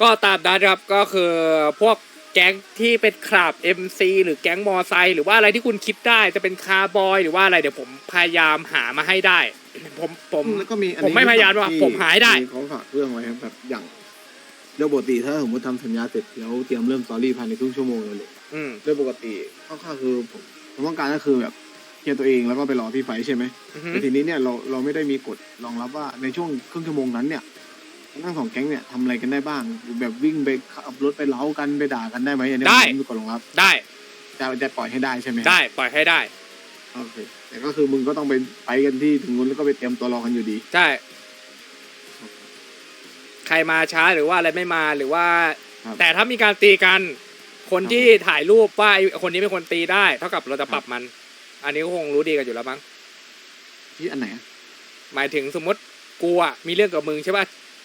ก็ตามนั้นครับก็คือพวกแก๊งที่เป็นคลับ MC หรือแก๊งมอไซค์หรือว่าอะไรที่คุณคิดได้จะเป็นคาร์บอยหรือว่าอะไรเดี๋ยวผมพยายามหามาให้ได้ ผมผมแล้วก็มีอันผมนี้ไม่พยายามว่าที่ผมหายได้ที่เขาฝากเรื่องไว้ครับแบบอย่างโดยปกติถ้าสมมติทำสัญญาเสร็จแล้วเตรียมเริ่มสตอรี่ภายในครึ่งชั่วโมงเลยเลยอืมโดยปกติคร่าวๆคือผมผมต้องการก็คือแบบเคลียร์ตัวเองแล้วก็ไปรอพี่ไฟท์ใช่ไหม อือฮึแต่ทีนี้เนี่ยเราเราไม่ได้มีกฎรองรับว่าในช่วงครึ่งชั่วโมงนั้นเนี่ย ทั้งสองแก๊งเนี่ยทำอะไรกันได้บ้าง แบบวิ่งไปขับรถไปเล้ากันไปด่ากันได้ไหมอันนี้ผมไม่มีกฎรองรับได้จะจะปล่อยให้ได้ใช่ไหมได้ปล่อยให้ได้โอเคแต่ก็คือมึงก็ต้องไปไปกันที่ถึงนู้นแล้วก็ไปเตรียมตัวรอกันอยู่ดีใช่ใครมาช้าหรือว่าอะไรไม่มาหรือว่า ครับ แต่ถ้ามีการตีกัน คนที่ถ่ายรูปว่าไอ้คนนี้เป็นคนตีได้ เท่ากับเราจะปรับมัน อันนี้ก็คงรู้ดีกันอยู่แล้วมั้ง ที่อันไหนอะหมายถึงสมมติกูอะมีเรื่องกับมึงใช่ป่ะ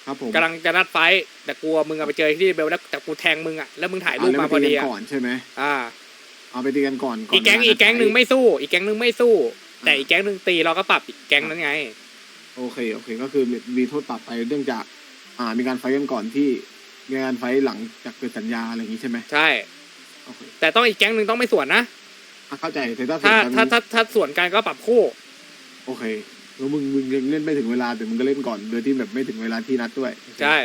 ครับผมกำลังจะนัดไฟท์แต่กลัวมึงอะไปเจอที่เบลแล้วแต่กูแทงมึงอะแล้วมึงถ่ายรูปมาพอดีเาแล้วไปตีกันอะก่อนใช่ไหมอ่า เอาไปตีกันก่อนอีกแก๊งเวลาอีกแก๊งหนึ่งนัดไม่สู้ อีกแก๊งหนึ่งไม่สู้อ่าแต่อีกแก๊งหนึ่งตีเราก็ปรับอีกแก๊งนั้นไง โอเคโอเค ก็คือมีมีโทษปรับไปเนื่องจาก อ่า มีการไฟท์กันก่อนที่มีการไฟท์หลังจากเกิดสัญญาอะไรอย่างนี้ใช่ไหมใช่โอเคแต่ต้องอีกแก๊งหนึ่งต้องไม่สวนนะอะเข้าใจแต่ถ้าถ้าเสร็จถ้ากันถ้าถ้าสวนกันก็ปรับคู่ โอเค แล้วมึงมึงยังเล่นไม่ถึงเวลาแต่มึงก็เล่นก่อนโดยที่แบบไม่ถึงเวลาที่นัดด้วยใช่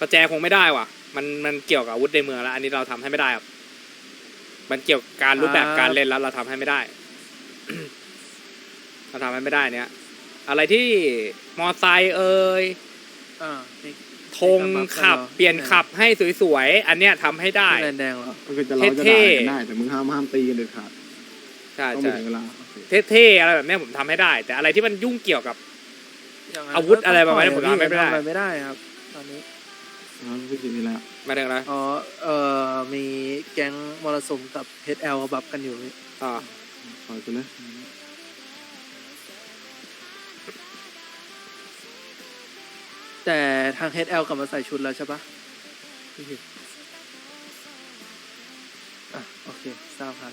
ประแจคงไม่ได้ว่ะ มันมันเกี่ยวกับอาวุธในเมืองแล้ว อันนี้เราทำให้ไม่ได้ครับ มันเกี่ยวกับการรูปแบบการเล่นแล้วเราทำให้ไม่ได้ เราทำให้ไม่ได้เนี้ยอะไรที่มอไซค์เอ่ย อ่านี่ ธงขับ เปลี่ยนขับให้สวยๆ อันเนี้ยทำให้ได้ที่แลนแดงเหรอก็คือจะเราจะเท่ด่าๆกันได้ แต่มึงห้ามห้ามตีกันเด็ดขาดใช่ต้องใช่ถึงเวลาโอเคเท่ๆอะไรแบบเนี้ยผมทำให้ได้ แต่อะไรที่มันยุ่งเกี่ยวกับ ย่งนั้นอาวุธอะไรประมาณนี้ผมก็ทำไม่ได้อะไรไม่ได้ครับตอนนี้แล้วพี่กินนี่แหละมาถึงอะไรอ๋อเอ่อมีแก๊งมรสุมกับ HL เขาบับกันอยู่นี่อ่าปล่อยไปเลย แต่ทาง HL กลับมาใส่ชุดแล้วใช่ปะอะโอเคทราบครับ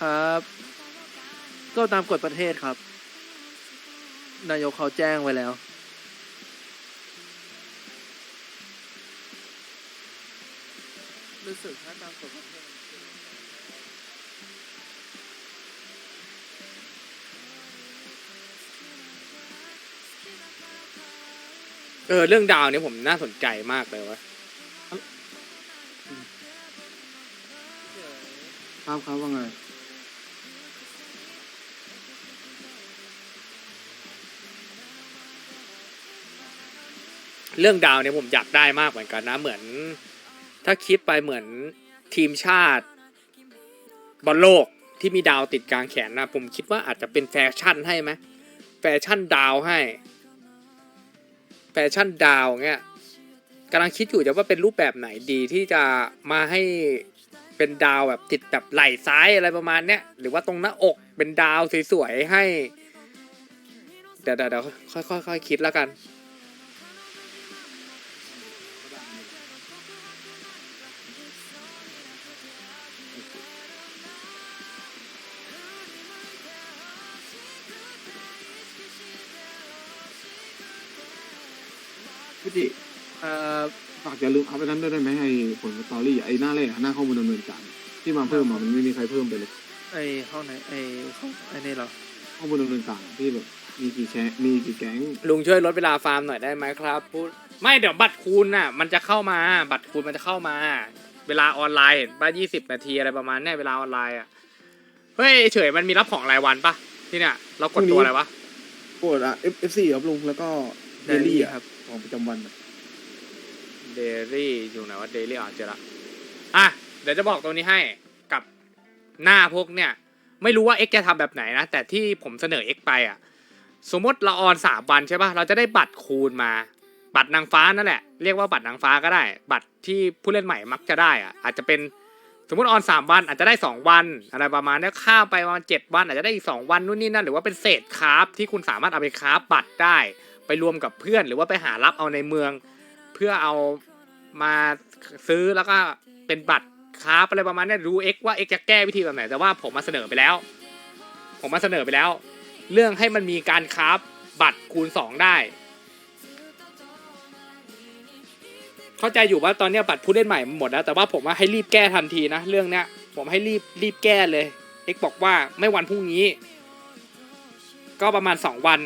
ครับ ก็ตามกฎประเทศครับ นายกเขาแจ้งไว้แล้ว รู้สึกถ้าตามกฎประเทศ เออเรื่องดาวเนี่ยผมน่าสนใจมากเลยวะครับครับว่าไงเรื่องดาวเนี่ยผมอยากได้มากเหมือนกันนะ เหมือน ถ้าคิดไปเหมือนทีมชาติบอลโลกที่มีดาวติดกลางแขนนะผมคิดว่าอาจจะเป็นแฟชั่นให้ไหมแฟชั่นดาวให้ แฟชั่นดาวเงี้ยกำลังคิดอยู่จะว่าเป็นรูปแบบไหนดีที่จะมาให้เป็นดาวแบบติดแบบไหล่ซ้ายอะไรประมาณเนี้ยหรือว่าตรงหน้าอกเป็นดาวสวยๆให้ เดี๋ยวเดี๋ยวค่อยๆค่อยๆคิดแล้วกัน พี่จิเอ่อฝากอย่าลืมเอาไปนั้นด้วยได้ไหมไอ้ผลสตอรี่ไอ้หน้าแรกอะหน้าข้อมูลดำเนินการที่มาเพิ่มมามันไม่มีใครเพิ่มไปเลย ไอห้องไหนไอห้องไอนี่เหรอข้อมูลดำเนินการที่แบบมีกี่แชร์มีกี่แก๊งลุงช่วยลดเวลาฟาร์มหน่อยได้ไหมครับพูดไม่เดี๋ยวบัตรคูณน่ะมันจะเข้ามาบัตรคูณมันจะเข้ามา เวลาออนไลน์เห็นป่ะยี่สิบนาทีอะไรประมาณเนี้ยเวลาออนไลน์อะเฮ้ยเฉยมันมีรับของรายวันปะที่เนี่ยเรากดตัวอะไรวะกดอะ F F 4ครับลุงแล้วก็ เดลี่ Daily อะครับของประจำวันอะเดลี่อยู่ไหนวะเดลี่อะเจอละอะเดี๋ยวจะบอกตรงนี้ให้กับหน้าพวกเนี่ย ไม่รู้ว่า X จะทำแบบไหนนะ แต่ที่ผมเสนอ X ไปอะ สมมติเราออนสามวันใช่ป่ะ เราจะได้บัตรคูณมา บัตรนางฟ้านั่นแหละ เรียกว่าบัตรนางฟ้าก็ได้ บัตรที่ผู้เล่นใหม่มักจะได้อะ อาจจะเป็นสมมติออนสามวันอาจจะได้สองวันอะไรประมาณนี้ข้ามไปประมาณเจ็ดวันอาจจะได้อีกสองวันนู่นนี่นั่นหรือว่าเป็นเศษคราฟที่คุณสามารถเอาไปคราฟบัตรได้ ไปรวมกับเพื่อน หรือว่าไปหารับเอาในเมือง เพื่อเอามาซื้อแล้วก็เป็นบัตรคราอะไรประมาณนี้รู้ X ว่า X จะแก้วิธีแบบไหน แต่ว่าผมมาเสนอไปแล้ว ผมมาเสนอไปแล้ว เรื่องให้มันมีการคราบัตรคูณสองได้ เข้าใจอยู่ว่าตอนนี้บัตรผู้เล่นใหม่หมดแล้ว แต่ว่าผมว่าให้รีบแก้ทันทีนะ เรื่องเนี้ยผมให้รีบรีบแก้เลยเอ็กบอกว่าไม่วันพรุ่งนี้ ก็ประมาณสองวัน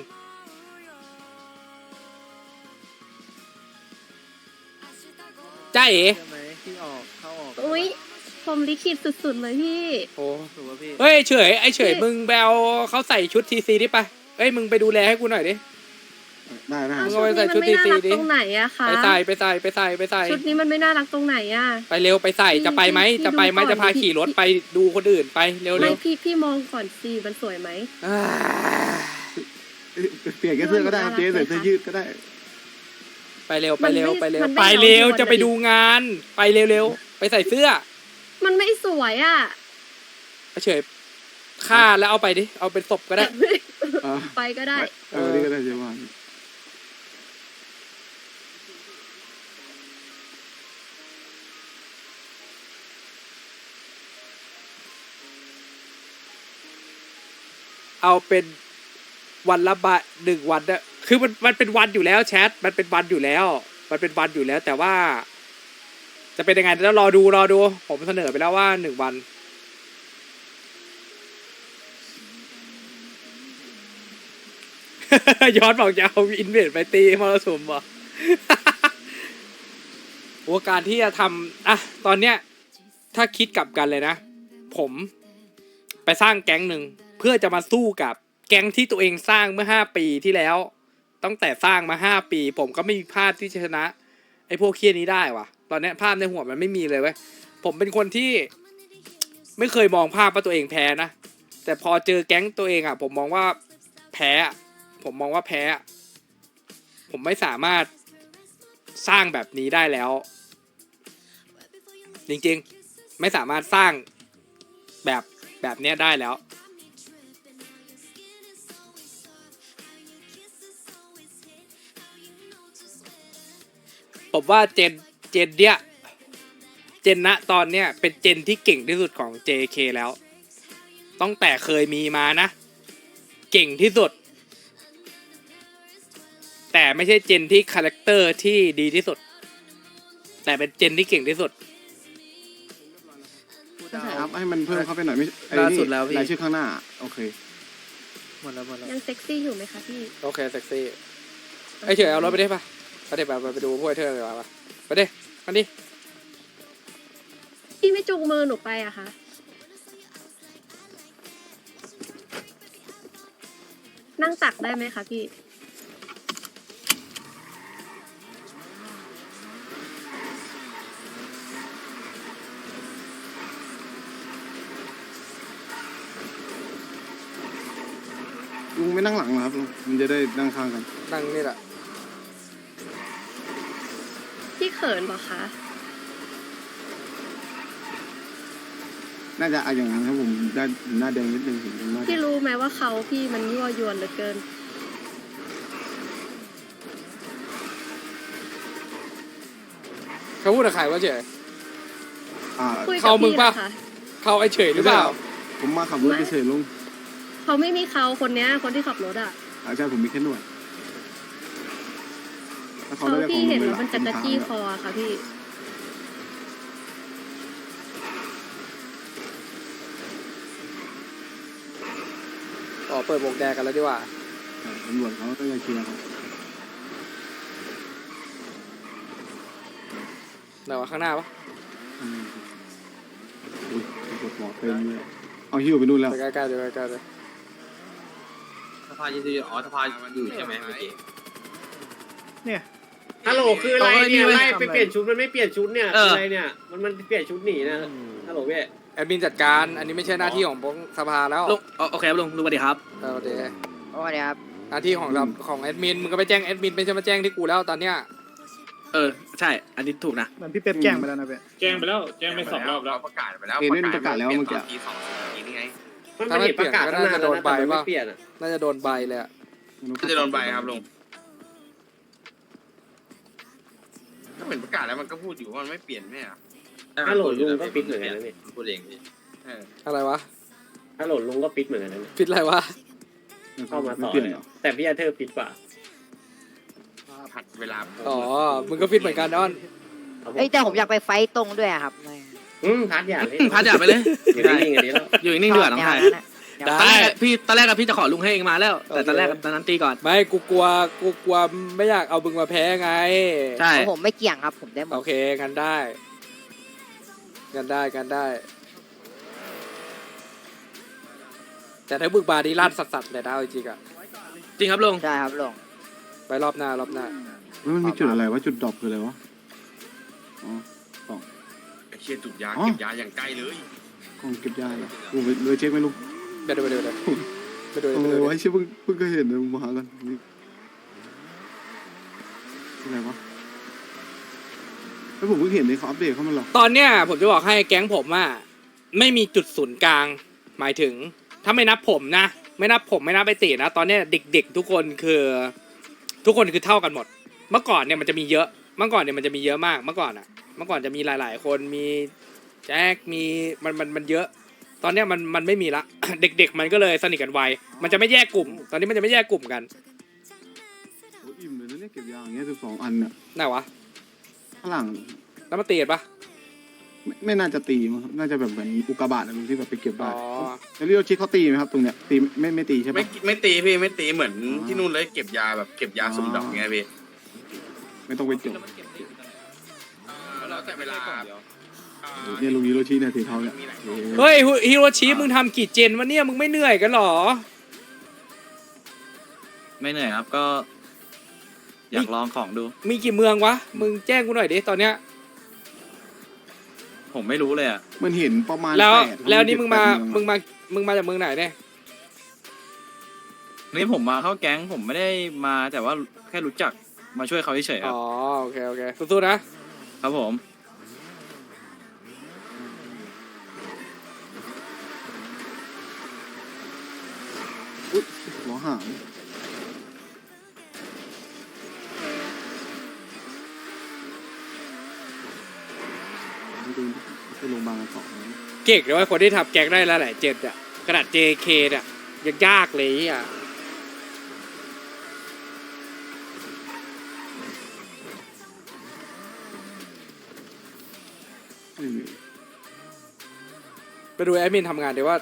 จ้าเอ๋ใช่ไหมที่ออกเข้าออกอุ้ยผมลิขิตสุดๆเลยพี่ โอ้ถูกป่ะพี่เฮ้ยเฉยไอเฉยพี่มึงแบลเขาใส่ชุดทีซีดิไปเอ้ยมึงไปดูแลให้กูหน่อยดิ ได้ได้อ้าวมึงชุเอาดไปนี้ใส่มันชุดไม่น่ารัก DC ตรงไหนอะคะ ไปใส่ไปใส่ไปใส่ไปใส่ ชุดนี้มันไม่น่ารักตรงไหนอะ ไปเร็วไปใส่จะไปไหมพี่จะไปไหมดูก่อนจะพาพี่ขี่รถไปดูคนอื่นไปเร็วไม่เร็วพี่พี่มองก่อนสิมันสวยไหมอ่าเปลี่ยนแค่เสื้อก็ได้ครับเจ๊ใส่เสื้อยืดก็ได้ ไปเร็วไปเร็วไปเร็วมันไม่ไปเร็วมันไม่จะไปดูงาน ไปเร็วเร็วไปใส่เสื้อ มันไม่สวยอะไอ้เฉยฆ่าแล้วเอาไปดิเอาเป็นศพก็ได้อ่าไปก็ได้เออนี่ก็ได้เจ๊ว่าเอาเป็นวันละบาทหนึ่งวันนะ คือมันมันเป็นวันอยู่แล้วแชทมันเป็นวันอยู่แล้ว มันเป็นวันอยู่แล้ว แต่ว่า จะเป็นยังไงแล้วรอดูรอดู ผมเสนอไปแล้วว่าหนึ่งวัน ย้อนบอกจะเอาอินเวสไปตีมรสุมบ่โอการที่จะทำอะตอนเนี้ย ถ้าคิดกลับกันเลยนะ ผมไปสร้างแก๊งหนึ่งเพื่อจะมาสู้กับแก๊งที่ตัวเองสร้างเมื่อห้าปีที่แล้ว ตั้งแต่สร้างมาห้าปี ผมก็ไม่มีพลาดที่จะชนะ ไอ้พวกเคียนี้ได้วะตอนนี้ภาพในหัวมันไม่มีเลยเว้ยผมเป็นคนที่ไม่เคยมองภาพว่าตัวเองแพ้นะ แต่พอเจอแก๊งตัวเองอะ ผมมองว่าแพ้ผมมองว่าแพ้ ผมไม่สามารถสร้างแบบนี้ได้แล้ว จริงๆ ไม่สามารถสร้างแบบแบบนี้ได้แล้ว ผมว่าเจนเจนเนี้ยเจนณตอนเนี้ยเป็นเจนที่เก่งที่สุดของ JK แล้วตั้งแต่เคยมีมานะ เก่งที่สุด แต่ไม่ใช่เจนที่คาแรคเตอร์ที่ดีที่สุด แต่เป็นเจนที่เก่งที่สุดผู้ใช่ดาวครับให้มันเพิ่มเข้าไปหน่อยไม่ไอ้ล่านี่สุดแล้วพี่ รายชื่อข้างหน้า โอเค หมดแล้วหมดแล้วยังเซ็กซี่อยู่ไหมคะพี่ โอเคเซ็กซี่ไอยเฉยเอารถไปดิปะ ไปดิไปไปไปดูพวกไอ้เธอเลยปะไปดิมาดิพี่ไม่จูงมือหนูไปอะคะนั่งตักได้ไหมคะพี่ ลุงไม่นั่งหลังเหรอครับลุงมันจะได้นั่งข้างกัน นั่งนี่แหละ พี่เขินเหรอคะ น่าจะเอาอย่างนั้นครับผมได้หน้าแดงนิดนึงเห็นหน้าแดพี่งรู้ไหมว่าเขาพี่มันยั่วยวนเหลือเกิน เขาพูดกับใครวะเฉยอ่าคุยกัเขาบมึงพี่ปะ นะคะเขาไอเฉยหรือเปล่า ผมมาขับรถเฉยๆลุงเขาไม่มีเขาคนเนี้ยคนที่ขับรถอะอาใช่ผมมีแค่หนวดถ้า เขาเขาได้ขอพี่งลุงเห็นไปแล้วละมันจะผมกระถามจี้แล้วคออะค่ะพี่ อ๋อเปิดวงแดงกันแล้วดีกว่าใช่ตำรวจเขาก็จะเคลียร์ครับไหนวะข้างหน้าปะอืมอุ้ยตำรวจหมอเต็มเลยเอาหิ้วไปนู่นแล้ว ไปใกล้ๆเดี๋ยวใกล้ๆเลยสภายืนอยู่อ๋อสภาอยู่ใช่ไหมเมื่อกี้ฮั ลโหลคืออะไรเนี่ยเอาไว้นี่ไว้ไล่ทำไปอะไรเปลี่ยนชุดมันไม่เปลี่ยนชุดเนี่ยเออคืออะไรเนี่ยมันมันเปลี่ยนชุดหนีนะฮัลโหลพี่แอดมินจัดการอันนี้ไม่ใช่หน้าที่ของพวกสภาแล้วลุงโอเคครับลุงลุงสวัสดีครับ เออเดี๋ยวโอ้เดี๋ยวครับหน้าที่ของเราของแอดมินมึงก็ไปแจ้งแอดมินไม่ใช่มาแจ้งที่กูแล้วตอนเนี้ยเออใช่ อันนี้ถูกนะเหมือนพี่เป๊ปแกล้งไปแล้วนะเป๊ปแจ้งไปแล้วแจ้งไปสองรอบแล้ว ประกาศไปแล้วเห็นนี่ประกาศแล้วเมื่อกี้ ทีสองทีนี่ไงมันมันเห็นประกาศตั้งนานแล้วนะแต่มันไม่เปลี่ยนอะน่าจะโดนใบเลยอะก็จะโดนใบครับลุง ถ้าเป็นประกาศแล้วมันก็พูดอยู่ว่ามันไม่เปลี่ยนไม่อะฮัลโหลลุงก็ปิดเหมือนกันนะนี่พูดเองพี่อะไรวะฮัลโหลลุงก็ปิดเหมือนกันนะเนี่ยผิดอะไรวะเข้ามาสอนไเปลี่ยนเลยเหรอแต่พี่อาเธอร์ปิดกว่าผัดเวลาโพสอ๋อมึงก็ฟิตเหมือนกันอ้อนเอ้ยแต่ผมอยากไปไฟต์ตรงด้วยอะครับอืมพัดอย่าเลยพัดอย่าไปเลย อยู่นิ่งๆอันนี้แล้วอยู่นิ่งๆดีกว่าน้องชายแนวนั้นอะ ได้ ตอนแรกอะพี่ตอนแรกอะพี่จะขอลุงให้เองมาแล้ว แต่ตอนแรกโอเคตอนนั้นตีก่อน ไม่กูกลัวกูกลัวไม่อยากเอามึงมาแพ้ไง ใช่เพราะผมไม่เกี่ยงครับ ผมได้หมโอดเคกันได้กันได้กันได้ แต่ถ้าบึกบาดีลั่นสัสๆเลยนะเอาจริงๆอะจริงครับลุงใช่ครับลุงไปรอบหน้ารอบหน้า เฮ้ยมันมีจุดอะไรวะจุดดรอปคืออะไรวะอ๋อไอ้เชี่ยจุดยาอ๋อ เก็บยาอย่างใกล้เลยกล่องเก็บยาเหรอกูไปเลยเช็คไหมลุง ไปดูไปดูไปดูไปดูเอไปอดูไว้เชื่อเพิ่งเพิ่งเคยเห็นเลยมาหากันนี่อะไรวะแล้วผมเพิ่งเห็นในเขาอัปเดตเข้ามาหรอกตอนเนี้ยผมจะบอกให้แก๊งผมอะไม่มีจุดศูนย์กลาง หมายถึง ถ้าไม่นับผมนะ ไม่นับผมไม่นับไปตีนะ ตอนเนี้ยเด็ก ๆ ทุกคนคือ ทุกคนคือเท่ากันหมด เมื่อก่อนเนี่ยมันจะมีเยอะ เมื่อก่อนเนี่ยมันจะมีเยอะมาก เมื่อก่อนอะเมื่อก่อนจะมีหลาย ๆ คนมีแจ็ค มีมันมันมันเยอะ ตอนเนี้ยมันมันไม่มีละ เด็ก ๆ มันก็เลยสนิทกันไวมันจะไม่แยกกลุ่ม ตอนนี้มันจะไม่แยกกลุ่มกันโอ้ยอิ่มเลยนะเนี่ยเก็บยาอย่างเงี้ยสิบสองอันเนี่ยไหนวะฝรั่งแล้วมาตีกันปะไม่ไม่น่าจะตีมั้งครับน่าจะแบบเหมือนอุกกาบาตนะลุงที่แบบไปเก็บอ๋ได้อแล้วเรียกชิคเขาตีไหมครับตรงเนี้ยตีไม่ไม่ตีใช่ไม่ปะไม่ตีพี่ไม่ตีเหมือนอ๋อที่นู่นเลยเก็บยาแบบเก็บยาอ๋อสุ่มดอกไงพี่ไม่ต้องไปจบ แล้วแต่เวลาอ่า เนี่ยลุงฮิโรชิเนี่ยสีเทาเนี่ยมีหลายโอ้โหเฮ้ยฮิโรชิมึงทำกี่เจนวะเนี่ยมึงไม่เหนื่อยกันเหรอ ไม่เหนื่อยครับก็ อยากลองของดู มีกี่เมืองวะ มึงแจ้งกูหน่อยดิตอนเนี้ย ผมไม่รู้เลยอะมันเห็นประมาณแล้วปดแล้วนี่มึงมาเจ็ดแปดมึงมามึงมาจากเมืองไหนเนี่ยนี่ผมมาเข้าแก๊งผมไม่ได้มาแต่ว่าแค่รู้จักมาช่วยเขาเฉยๆครับอ๋อโอเคโอเคสู้ๆนะครับผม อุ๊ย หัวหางไปดูไปโรงพยาบาลกันต่อนะเก่งเลยว่าคนที่ทำแก๊งได้แล้วหลายเจนอะขนาด JK เนี่ยยังยากเลยอะไม่มี ไปดูแอดมินทำงานดีว่า